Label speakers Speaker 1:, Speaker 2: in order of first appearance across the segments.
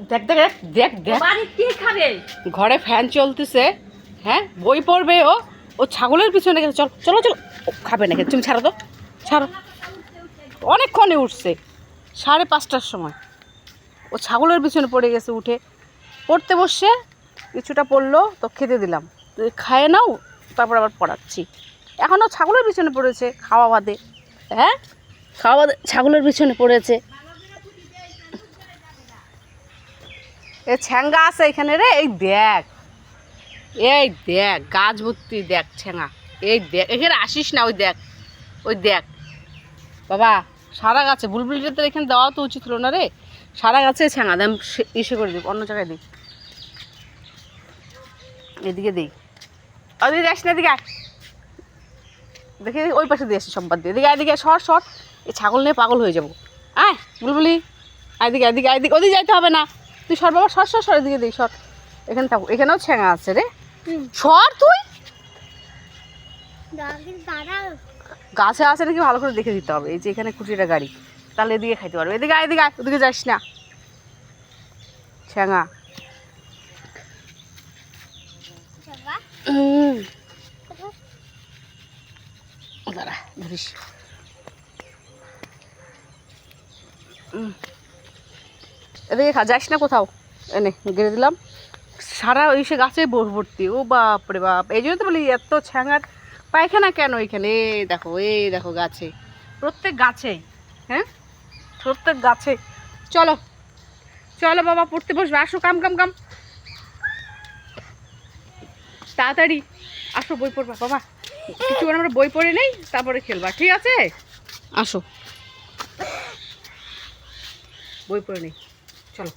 Speaker 1: দেখ দেখ দেখ, দেখ দেখ।
Speaker 2: কে খাবে?
Speaker 1: ঘরে ফ্যান চলতেছে হ্যাঁ? বই পড়বে ও। ও ছাগলের পিছনে গেছে। চল চলো চলো। ও, খাবে না তুমি ছাড়ো তো। ছাড়ো। অনেকক্ষণে উঠছে। সাড়ে পাঁচটার সময়। ও ছাগলের পিছনে পড়ে গেছে উঠে। পড়তে বসে কিছুটা পড়ল তো খেতে দিলাম। তো খায় নাও তারপর আবার পড়াচ্ছি। এখনও ছাগলের পিছনে পড়েছে খাওয়া বাদে। হ্যাঁ? খাওয়া বাদে ছাগলের পিছনে পড়েছে। এ ছ্যাঙ্গা আছে এখানে রে, এই দেখ। এই দেখ, গাছ ভর্তি, দেখ ছেঙা এই দেখ, এখানে আসিস না, ওই দেখ ওই দেখ। বাবা সারা গাছে বুলবুলিটা তো এখানে দেওয়া তো উচিত হলো না রে। সারা গাছে ছেঙা দাম ইসে করে দিই অন্য জায়গায় দিই এদিকে দিই ওদিকে যাস না, এদিকে। দেখে, ওই পাশে দিয়ে আসি সম্বাদ দিয়ে। এদিকে এদিকে শর্ট শর্ট এই ছাগল নিয়ে পাগল হয়ে যাব। আয়, বুলবুলি। এদিকে এদিকে এদিকে ওদিকে যাইতে হবে না। তুই সর বাবা সর সর সর এদিকে দিই সর। এখানে থাকো এখানেও ছেঙা আছে রে। সর তুই? গাছে আছে নাকি ভালো করে দেখে দিতে হবে এই যে এখানে খুঁটিটা গাড়ি। তাহলে এদিকে খাইতে পারবে। এদিকে আয় এদিকে আয় ওদিকে যাস না। ছেঙা হুম। দাঁড়া ধরিস। হুম। এদিকে খা যাস না কোথাও। এনে গেড়ে দিলাম। সারা ওই সে গাছে ভর- ভর্তি। ও বাপ রে বাপ। এই জন্য তো বলি এত ছ্যাঙার পায়খানা কেন এখানে? এ দেখো এ দেখো গাছে। প্রত্যেক গাছে হ্যাঁ? প্রত্যেক গাছে। চলো চলো বাবা পড়তে বসবে। আসো কাম কাম কাম। তাড়াতাড়ি আসো বই পড়বা। বাবা কিছুক্ষণ আমরা বই পড়ে নেই তারপরে খেলবা। ঠিক আছে? আসো। বই পড়ে নেই। চলো।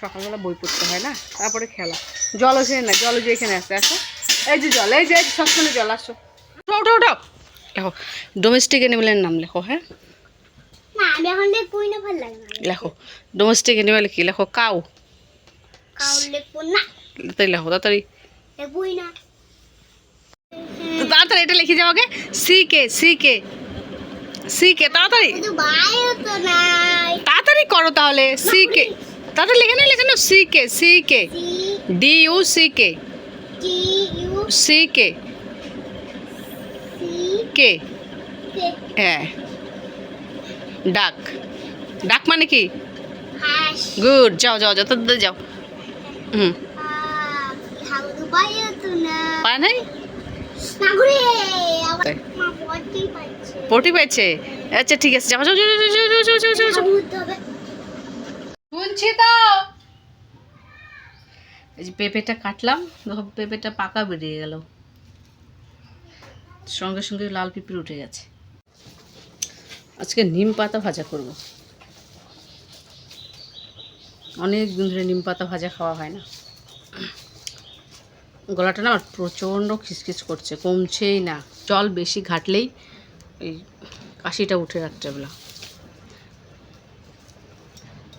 Speaker 1: সকালবেলা বই পড়তে হয় না? তারপরে খেলা। জল আছে না জল যে এখানে আছে আসো। এই যে জল এই যে সবসময় জল আসো। উঠো উঠো লেখো ডোমেস্টিক অ্যানিমেলের নাম লেখো হ্যাঁ?
Speaker 3: দেখ
Speaker 1: লেখো ডোমেস্টিক অ্যানিমেল কি? লেখো কাউ। তাই লেখো তাড়াতাড়ি। তো তাড়াতাড়ি এটা লিখে যাও আগে। C K C K C K তাড়াতাড়ি। তাড়াতাড়ি করো তাহলে সি কে তাড়াতাড়ি লেখে না লিখে না C K C K D U C K C K K হ্যাঁ। ডাক। ডাক মানে কি? গুড যাও যাও যত যাও। হুম। পায় নাই? পটি পেয়েছে আচ্ছা ঠিক আছে যাও যাও যাও যাও যাও যাও যাও যাও যাও যাও
Speaker 3: হাউদ হবে
Speaker 1: শুনছি তো এই যে পেঁপেটা কাটলাম, দেখো পেঁপেটা পাকা বেরিয়ে গেল। সঙ্গে সঙ্গে লাল পিঁপড়ে উঠে গেছে। আজকে নিম পাতা ভাজা করব। অনেক দিন ধরে নিম পাতা ভাজা খাওয়া হয় না। গলাটা না প্রচণ্ড খিসখিস করছে, কমছেই না। জল বেশি ঘাটলেই এই কাশিটা উঠে রাত্রেবেলা।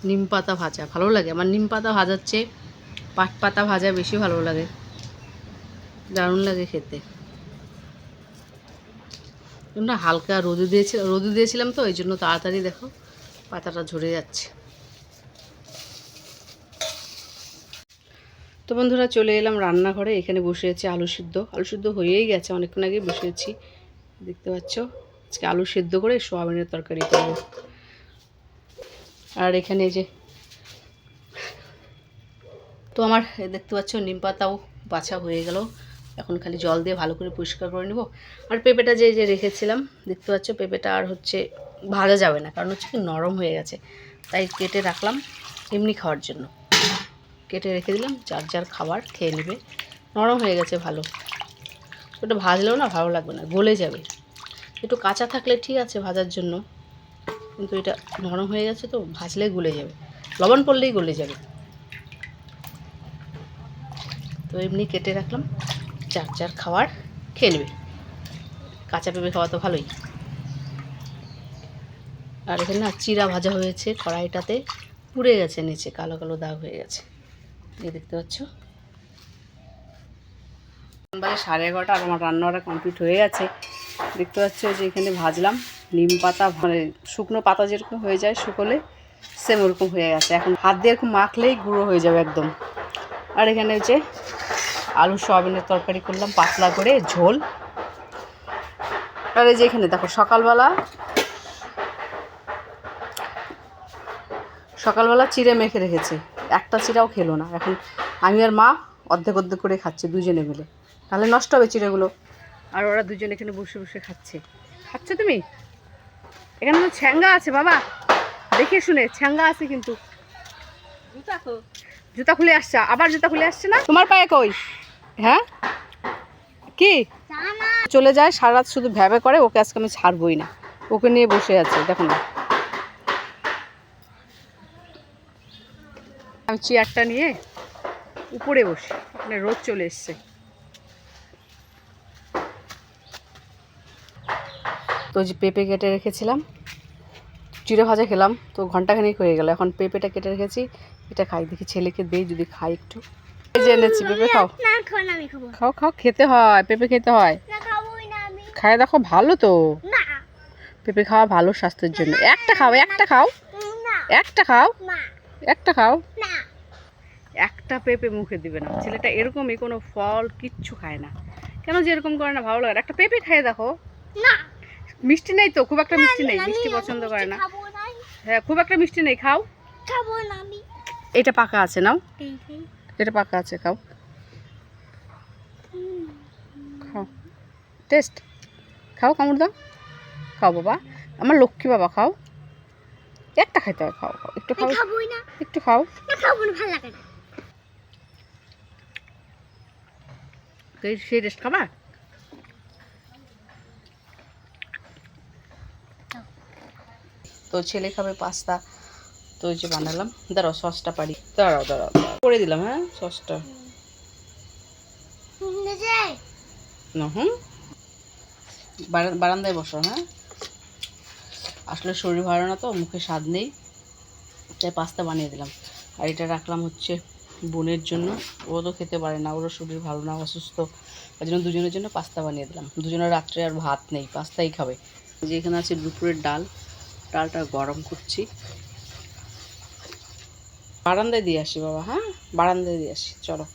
Speaker 1: নিম পাতা ভাজা, ভালো লাগে? আমার নিম পাতা ভাজার চেয়ে পাট পাতা ভাজা বেশি ভালো লাগে। দারুণ লাগে খেতে। না হালকা রোদে দিয়েছিলাম রোদে দিয়েছিলাম তো ওই জন্য তাড়াতাড়ি দেখো, পাতাটা ঝরে যাচ্ছে। তো বন্ধুরা, চলে এলাম রান্নাঘরে, এখানে বসে আছি আলু সিদ্ধ। আলু সিদ্ধ হয়েই গেছে, অনেকক্ষণ আগে বসেছি দেখতে পাচ্ছ, আজকে আলু সিদ্ধ করে সোয়াবিনের তরকারি করব। আর এখানে যে, তো আমার দেখতে পাচ্ছ নিম পাতাও বাছা হয়ে গেল। এখন খালি জল দিয়ে ভালো করে পরিষ্কার করে নেব। আর পেঁপেটা যে যে রেখেছিলাম, দেখতে পাচ্ছ পেঁপেটা আর হচ্ছে ভাজা যাবে না, কারণ হচ্ছে কি নরম হয়ে গেছে। তাই কেটে রাখলাম এমনি খাওয়ার জন্য। কেটে রেখে দিলাম, যার যার খাবার খেয়ে নেবে। নরম হয়ে গেছে ভালো। ওটা ভাজলেও না ভালো লাগবে না, গলে যাবে। একটু কাঁচা থাকলে ঠিক আছে ভাজার জন্য। কিন্তু এটা নরম হয়ে গেছে তো, ভাজলে গলে যাবে। লবণ পড়লেই গলে যাবে। তো এমনি কেটে রাখলাম চার চার খাবার খেয়ে নেবে। কাঁচা পেঁপে খাওয়া তো ভালোই। আর এখানে না চিরা ভাজা হয়েছে কড়াইটাতে, পুড়ে গেছে নিচে, কালো কালো দাগ হয়ে গেছে। এই দেখতে পাচ্ছ? সাড়ে এগারোটা আর আমার রান্নাটা কমপ্লিট হয়ে গেছে। দেখতে পাচ্ছ যে এখানে ভাজলাম। নিম পাতা মানে শুকনো পাতা যেরকম হয়ে যায় শুকোলে সেম ওরকম হয়ে গেছে। এখন হাত দিয়ে এরকম মাখলেই গুঁড়ো হয়ে যাবে একদম। আর এখানে হচ্ছে আলু সয়াবিনের তরকারি করলাম, পাতলা করে ঝোল। আর এই যে এখানে দেখো, সকালবেলা সকালবেলা চিড়ে মেখে রেখেছে। একটা চিড়াও খেলো না। এখন আমি আর মা অর্ধেক অর্ধেক করে খাচ্ছে, দুজনে মিলে। তাহলে নষ্ট হবে চিড়েগুলো। আর ওরা দুজন এখানে বসে বসে খাচ্ছে। খাচ্ছ তুমি? এখানে তো ছ্যাঙ্গা আছে বাবা। দেখে শুনে ছ্যাঙ্গা আছে কিন্তু। জুতা খুলে আসছে আবার জুতা খুলে আসছে না? তোমার পায়ে কই? হ্যাঁ? কি? চলে যায় সারা রাত শুধু ভ্যাবে করে ওকে আজকে আমি ছাড়বই না। ওকে নিয়ে বসে আছে দেখো না। আমি চেয়ারটা নিয়ে উপরে বসি মানে রোদ চলে এসছে। তো যে পেঁপে কেটে রেখেছিলাম। চিড়ে ভাজা খেলাম তো ঘন্টাখানিক হয়ে গেল। এখন পেঁপেটা কেটে রেখেছি এটা খাই দেখি ছেলেকে দেই যদি খাই একটু। এই যে এনেছি পেঁপে খাও।
Speaker 3: খাও
Speaker 1: খাও খেতে হয় পেঁপে খেতে হয়। খায় দেখো ভালো তো। পেঁপে খাওয়া ভালো স্বাস্থ্যের জন্য। একটা খাও একটা খাও। একটা খাও। একটা খাও। একটা পেঁপে মুখে দিবে না। ছেলেটা এরকমই কোনো ফল কিচ্ছু খায় না। কেন যে এরকম করে না ভালো লাগে? একটা পেঁপে খেয়ে দেখো।
Speaker 3: না।
Speaker 1: মিষ্টি নেই তো? খুব একটা মিষ্টি নেই মিষ্টি পছন্দ করে না। হ্যাঁ খুব একটা মিষ্টি নেই খাও।
Speaker 3: খাব না আমি।
Speaker 1: এটা পাকা আছে নাও। এটা পাকা আছে খাও। খাও। টেস্ট। খাও কামড় দাও। খাও বাবা। আমার লক্ষ্মী বাবা খাও। একটা খাইতে হবে খাও খাও। একটু খাও।
Speaker 3: না।
Speaker 1: একটু খাও। সেই টেস্ট খাবা? তো ছেলে খাবে পাস্তা। তো ওই যে বানালাম। দাঁড়াও, সসটা পারি। দাঁড়াও দাঁড়াও। করে দিলাম হ্যাঁ সসটা। হুম? বারান্দায় বসো হ্যাঁ? আসলে শরীর ভালো না তো, মুখে স্বাদ নেই। তাই পাস্তা বানিয়ে দিলাম। আর এটা রাখলাম হচ্ছে বোনের জন্য। ও তো খেতে পারে না, ওরও শরীর ভালো না, অসুস্থ। ওই জন্য দুজনের জন্য পাস্তা বানিয়ে দিলাম। দুজনের রাত্রে আর ভাত নেই, পাস্তাই খাবে। যে এখানে আছে দুপুরের ডাল। ডালটা গরম করছি। বারান্দায় দিয়ে আসি বাবা হ্যাঁ? বারান্দায় দিয়ে আসি চলো।